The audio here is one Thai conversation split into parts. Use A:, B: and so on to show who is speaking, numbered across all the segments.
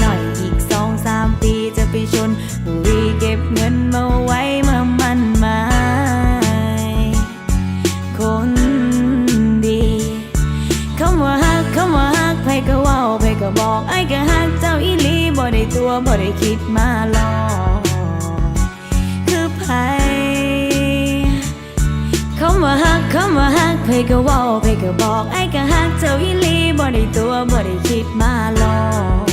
A: หน่อยอีกสองสามปีจะไปชนบุรีเก็บเงินมาไว้มามันหมายคนดีคำว่าฮักคำว่าฮักไผก็ว้าไผก็บอกไอ้ก็ฮักเจ้าอีหลีบ่ได้ตัวบ่ได้คิดมาหลอกคือไผคำว่าฮักคำว่าฮักไผก็ว้าไผก็บอกไอ้ก็ฮักเจ้าอีหลีบ่ได้ตัวบ่ได้คิดมาหลอก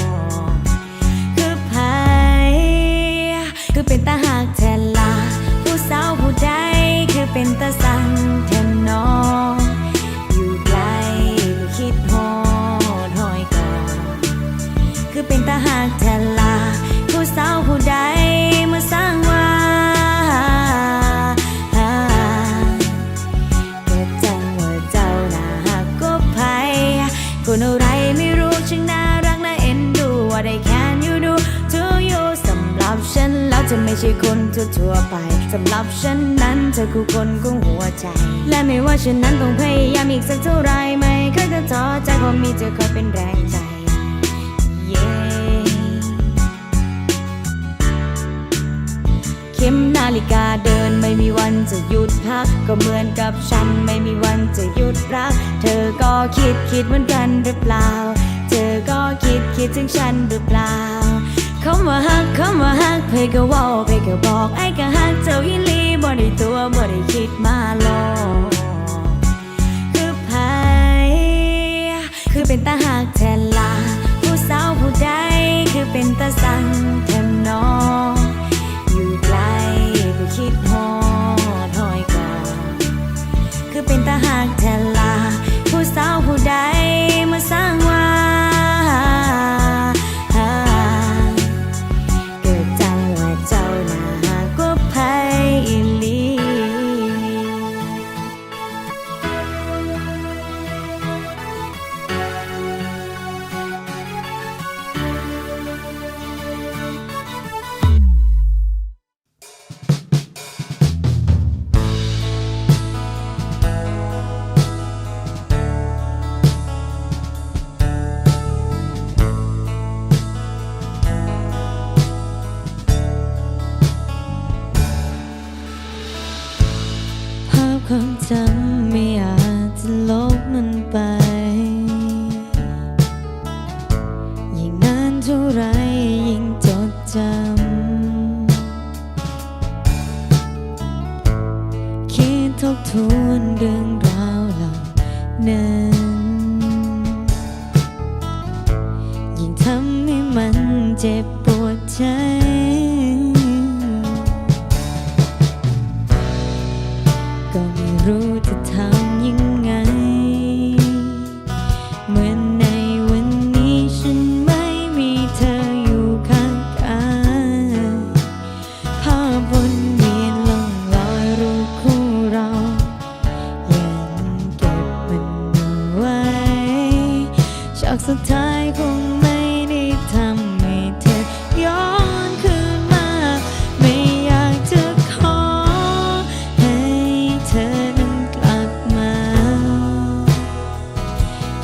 A: ฉันแล้วจะไม่ใช่คนทั่วๆไปสำหรับฉันนั้นเธอคือคนของหัวใจ และไม่ว่าฉันนั้นต้องพยายามอีกสักเท่าไรไม่เคยจะท้อใจเพราะมีเธอคอยเป็นแรงใจ Yeah เข็มนาฬิกาเดินไม่มีวันจะหยุดพัก ก็เหมือนกับฉันไม่มีวันจะหยุดรัก เธอก็คิดคิดเหมือนกันหรือเปล่า เธอก็คิดคิดถึงฉันหรือเปล่า คำว่าฮักคำว่าฮักเพยก็เว่าเพยก็บอกไอ้ก็ฮักเจ้าอีหลีบ่ได้ตัวบ่ได้คิดมาหลอกคือไผคือเป็นตาหักแท พ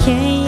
A: แ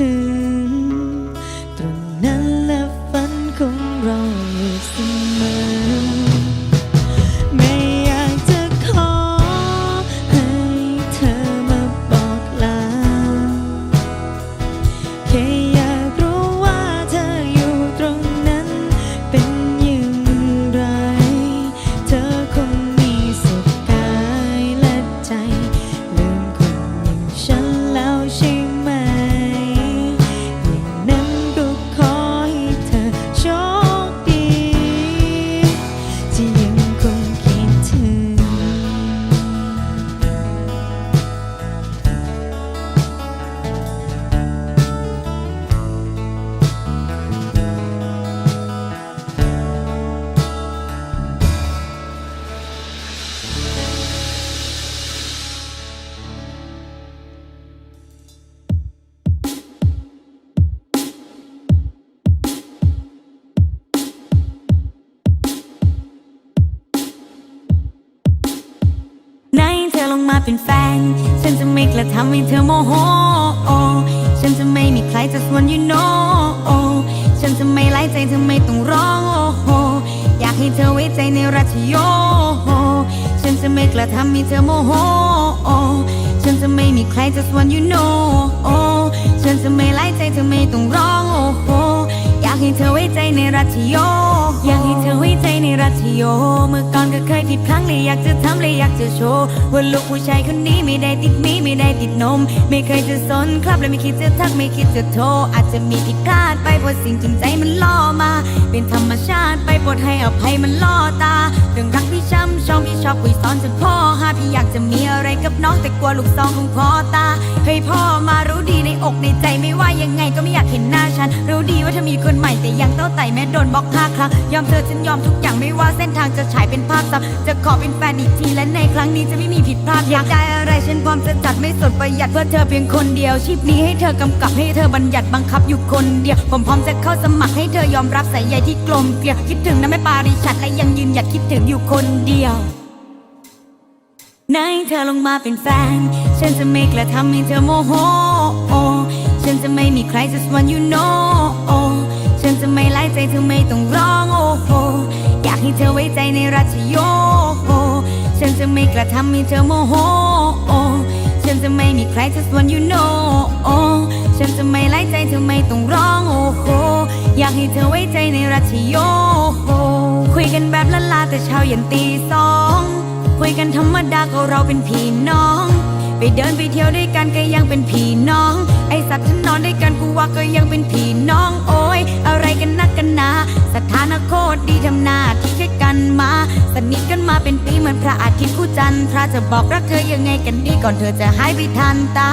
A: ก
B: มาเป็นแฟน ฉันจะไม่กระทำให้เธอโมโห ฉันจะไม่มีใครจะส่วน you know ฉันจะไม่ไล่ใจเธอไม่ต้องร้องโอ้โหอยากให้เธอไว้ใจในรัชโย ฉันจะไม่กระทำให้เธอโมโห ฉันจะไม่มีใครจะส่วน you know ฉันจะไม่ไล่ใจเธอไม่ต้องร้องโอ้โห ให้เธอไว้ใจในรัชโย อยากให้เธอไว้ใจในรัชโย เมื่อก่อนก็เคยผิดพลั้งเลยอยากจะทำเลยอยากจะโชว์ว่าลูกผู้ชายคนนี้ไม่ได้ติดมีไม่ได้ติดนม ไม่เคยจะสนครับและไม่คิดจะทักไม่คิดจะโทรอาจจะมีผิดพลาดไปเพราะสิ่งจริงใจมันล่อมา เป็นธรรมชาติไปโปรดให้อภัยมันล่อตาเรื่องรักพี่ช้ำชองพี่ชอบคุยซ้อนจนพ่อหาพี่อยากจะมีอะไรกับน้องแต่กลัวลูกซองของพ่อตาให้พ่อมารู้ดีในอกในใจไม่ว่ายังไงก็ไม่อยากเห็นหน้าฉัน รู้ดีว่าเธอมีคนใหม่แต่ยังเต้าไต่แม่โดนบล็อกห้าครั้งยอมเธอฉันยอมทุกอย่างไม่ว่าเส้นทางจะฉายเป็นภาพซ้ำจะขอเป็นแฟนอีกทีและในครั้งนี้จะไม่มีผิดพลาดอยากได้อะไรฉันพร้อมจะจัดไม่สดประหยัดเพื่อเธอเพียงคนเดียวชีพนี้ให้เธอกำกับให้เธอบัญญัติบังคับอยู่คนเดียวผมพร้อมจะเข้าสมัครให้เธอยอมรับสายใยที่กลมเกลียวคิดถึงนะแม่ปาริชัดและยังยืนหยัดคิดถึงอยู่คนเดียวไหนเธอลงมาเป็นแฟน ฉันจะไม่กระทำให้เธอโมโห ฉันจะไม่มีใครจะสวน you know ฉัน จะไม่ไล่ใจเธอไม่ต้องร้องโอ้โหอยากให้เธอไว้
A: ใจในราชโยโฉันจะไม่กระทำให้เธอโมโหฉันจะไม่มีใคร just want you know ฉันจะไม่ไล่ใจเธอไม่ต้องร้องโอ้โหอยากให้เธอไว้ใจในราชโยคุยกันแบบละลาแต่เช้ายันตีสอง คุยกันธรรมดาก็เราเป็นพี่น้อง ไปเดินไปเที่ยวด้วยกันก็ยังเป็นพี่น้อง ไอสัตว์ฉันนอนด้วยกันกูว่าก็ยังเป็นพี่น้อง โอ้ยอะไรกันนักกันนาสถานะโคตรดีทำหน้าที่แค่กันมาสนิทกันมาเป็นปีเหมือนพระอาทิตย์คู่จันทร์พระจะบอกรักเธอยังไงกันดีก่อนเธอจะหายไปทันตา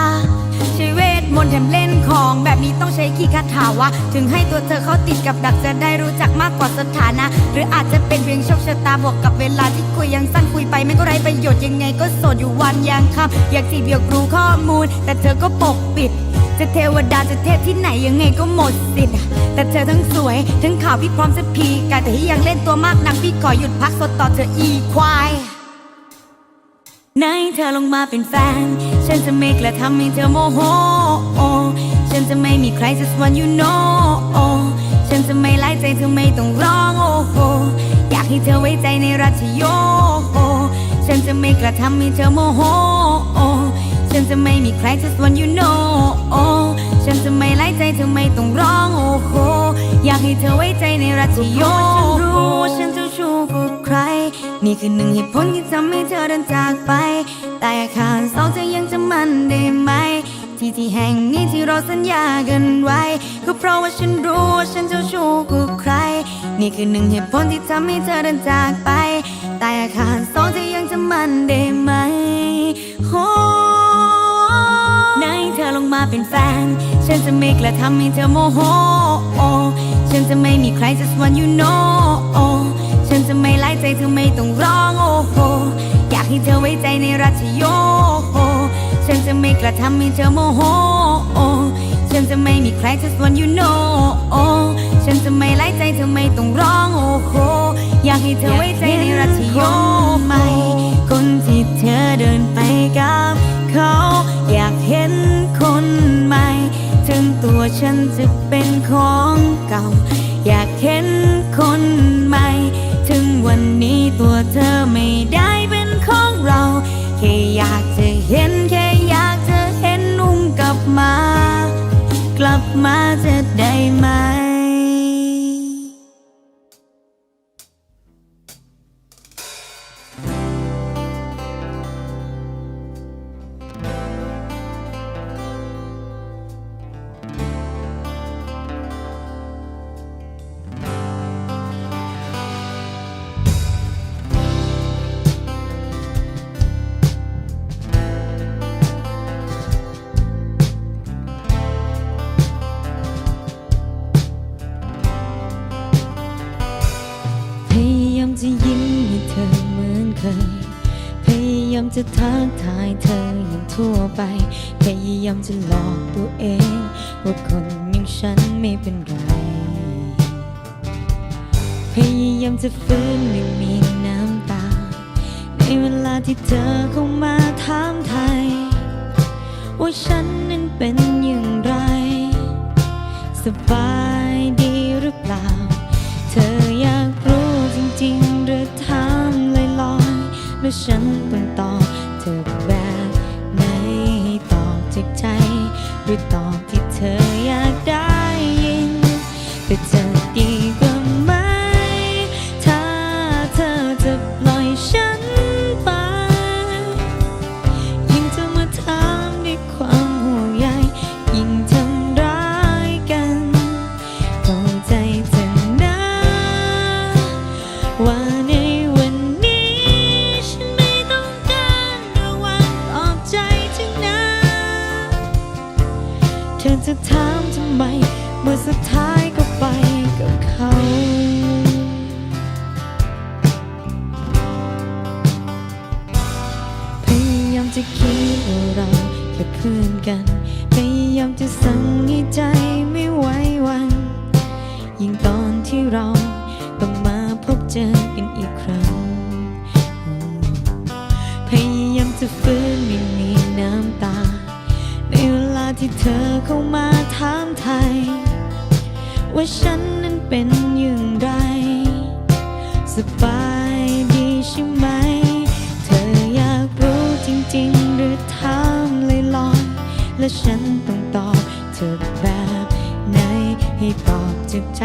A: ใช้เวทมนต์แถมเล่นของแบบนี้ต้องใช้คีย์คาถาวะ ถึงให้ตัวเธอเขาติดกับดักจะได้รู้จักมากกว่าสถานะ หรืออาจจะเป็นเพียงโชคชะตาบวกกับเวลาที่คุยยังสั้นคุยไปไม่ก็ไรประโยชน์ยังไงก็โสดอยู่วันยังค่ำอยากจีบอยากรู้ข้อมูล แต่เธอก็ปกปิด จะเทวดาจะเทพที่ไหนยังไงก็หมดสิทธิ์แต่เธอทั้งสวยทั้งข่าวพี่พร้อมจะพีกายแต่ที่ยังเล่นตัวมากนักพี่ขอหยุดพักสดต่อเธออีควาย ไหนเธอลงมาเป็นแฟน ฉันจะไม่กระทำให้เธอโมโห ฉันจะไม่มีใครสักวัน you know ฉันจะไม่ไล่ใจเธอไม่ต้องร้องโอ้โห อยากให้เธอไว้ใจในรัชโย ฉันจะไม่กระทำให้เธอโมโห ฉันจะไม่มีใคร just want you know ฉันจะไม่ไล่ใจเธอไม่ต้องร้องโอ้โห อยากให้เธอไว้ใจในราชโยฉันรู้ว่าฉันเจ้าชู้กับใคร นี่คือหนึ่งเหตุผลที่ทำให้เธอเดินจากไป แต่อาคารสองเธอยังจะมันได้ไหม ที่ที่แห่งนี้ที่เราสัญญากันไว้ ก็เพราะว่าฉันรู้ว่าฉันเจ้าชู้กับใคร นี่คือหนึ่งเหตุผลที่ทำให้เธอเดินจากไป แต่อาคารสองเธอยังจะมันได้ไหมโอ้ไหนเธอลง มาเป็นแฟน ฉันจะไม่กระทำให้เธอโมโห ฉันจะไม่มีใคร just want you know ฉันจะไม่ไล่ใจเธอไม่ต้องร้องโอ้โห อยากให้เธอไว้ใจในรัชโย ฉันจะไม่กระทำให้เธอโมโห ฉันจะไม่มีใคร just want you know ฉันจะไม่ไล่ใจเธอไม่ต้องร้องโอ้โหอยากให้เธอไว้ใจในราชโยไหม่คนที่เธอเดินไปกับเขาอยากเห็นคนใหม่ถึงตัวฉันจะเป็นของเก่า อยากเห็นคนใหม่ ถึงวันนี้ตัวเธอไม่ได้เป็นของเรา แค่อยากจะเห็นแค่อยากจะเห็นนุ่มกลับมา ลับมาจะได้ไหม อ พยายามจะทักทายเธออย่างทั่วไป พยายามจะหลอกตัวเองว่าคนอย่างฉันไม่เป็นไร พยายามจะฟื้นไม่มีน้ำตา ในเวลาที่เธอเข้ามาถามไทย ว่าฉันนั้นเป็นอย่างไรสบาย ๆแล้วฉันต้องต อกันอีกครั้ง พยายามจะฟื้นไม่มีน้ำตา ในเวลาที่เธอเข้ามาถามไทย ว่าฉันนั้นเป็นอย่างไร สบายดีใช่ไหม เธออยากรู้จริงๆ หรือถามลอยๆและฉันต้องตอบเธอแบบไหนให้ตอบจากใจ